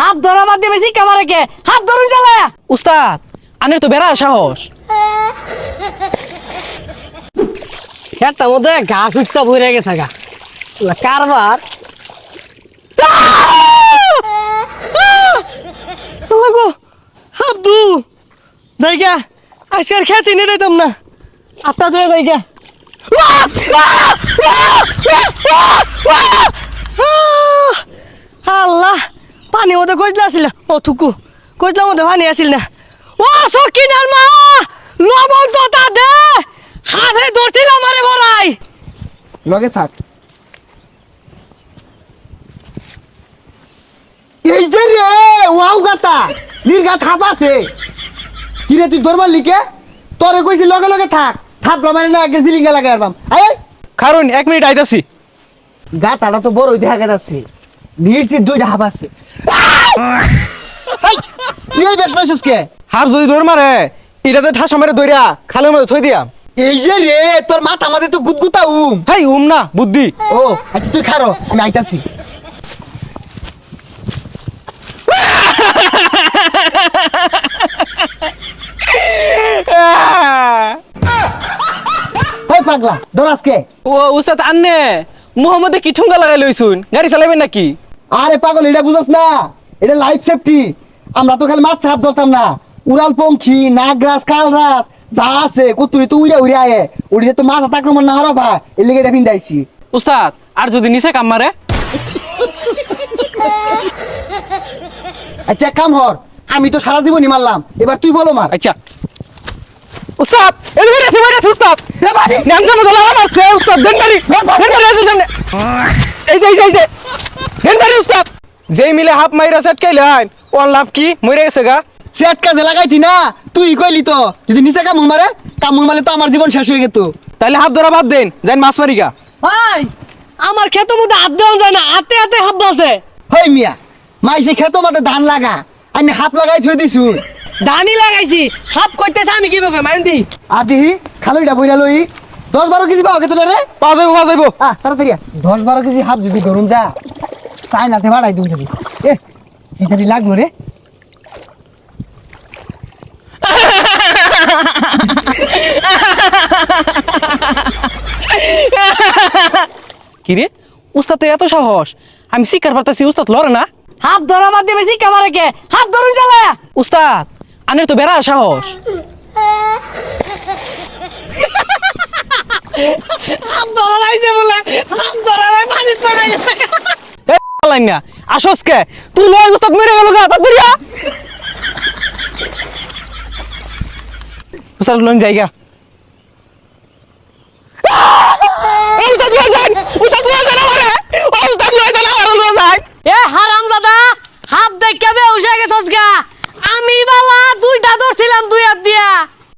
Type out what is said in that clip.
হাত ধরা বাদ দিয়ে বেশি কামারে কে হাত ধরুন চালায়া উস্তাদ, আনের তো বেড়া সাহস। খেতার মধ্যে ঘাস উঠতে ভরে গেছে গা। কারবার। হাবদু পানি মধ্যে আসিল ও থুকু কইলার মধ্যে পানি আসিল না। ও সকিনার মা লবণ তো তা দে হাফে ধরছিল আমারে বড়াই। লগে থাক। এই যে রে ওয়াও গাতা নির্গা থাপ আছে। কি রে তুই দরবার লিখে? তোরে কইছি লগে লগে থাক। থাপ মানে না আগে জিলিঙ্গা লাগাই আরবাম। আয় কারণ এক মিনিট আইতাছি। গাতাটা তো বড় দেখা যাচ্ছে নির্সি দুইটা হাফ আছে। এই, বেশ হাফ যদি দৌড় মারে এটাতে ঠাসা মেরে দৌড়া খালের মধ্যে থই দিয়া। এই যে রে তোর মাথা আমাদের তো গুদগুতা উম। হাই উম না বুদ্ধি। ও আচ্ছা তুই খারো আমি আইতাছি। পাগলা দরাজকে ও উস্তাদ আন্নে মোহাম্মদে কি ঠুঙ্গা লাগাই লইছুন? গাড়ি চালাবেন নাকি? আরে পাগল এটা বুঝছ না। এটা লাইফ সেফটি আমরা তো খালি মাছ ছাপ ধরতাম না। উড়াল পঙ্খী নাগরাজ কালরাজ যা আছে কুতুরি তো উড়ে উড়ে আয়ে। উড়ে তো মাছ আক্রমণ না হরবা এর লেগে এটা পিন্দাইছি উস্তাদ আর যদি নিচে কাম মারে? আচ্ছা কাম হর আমি তো সারা জীবনই মারলাম। এবার তুই বলো মার। আচ্ছা। উস্তাদ এই বেরে আছে বেরে আছে উস্তাদ। এ বাড়ি। নাম জানো দলা মারছে উস্তাদ দেন বাড়ি। দেন বাড়ি এই যে এই যে এই যে। উস্তাদ যেই মিলে হাফ মাইরা ওর লাভ কি? মরে গেছে গা। সেট কাজে লাগাইতি না তুই কইলি তো যদি নিচে মারে মারলে তো আমার জীবন শেষ হয়ে যেত তাহলে হাফ ধরা বাদ দেন যাই মাছ মারি গা। ভাই আমার মধ্যে হাত দেওয়া যায় না হাতে হাতে হই মিয়া মাইসে খেতো মাতে ধান লাগা আইনে হাত লাগাই থই দিছু। ধানি লাগাইছি হাত করতেছে আমি কি বলব মাইন দি। আদি খালইটা বইরা লই দশ বারো কেজি পাও কেতো রে পা যাইবো পা যাইবো। তাড়াতাড়ি দশ বারো কেজি হাফ যদি ধরুন যা। চাই নাতে ভাড়াই তুমি যদি। এ খিচাড়ি লাগল রে। কি রে উস্তাদ এত সাহস। আমি শিকার পারতাছি উস্তাদ লড়ে না? হাত ধরা বাদ দিয়ে বেশি কামারে কে? হাত ধরুন চালায়া উস্তাদ আনের তো বেড়া সাহস। হাত ধরা লাইছে বলে হাত ধরা লাই পানি লাইন না আসস তুই লয় উস্তাদ মেরে গেল গা, তাড়াতাড়ি আ। উস্তাদ লোন উস্তাদ লয় লয় লয় লয় এ হারাম দাদা হাত উঠে গেছস গা? আমি বালা দুইটা ধরছিলাম দুই হাত দিয়া।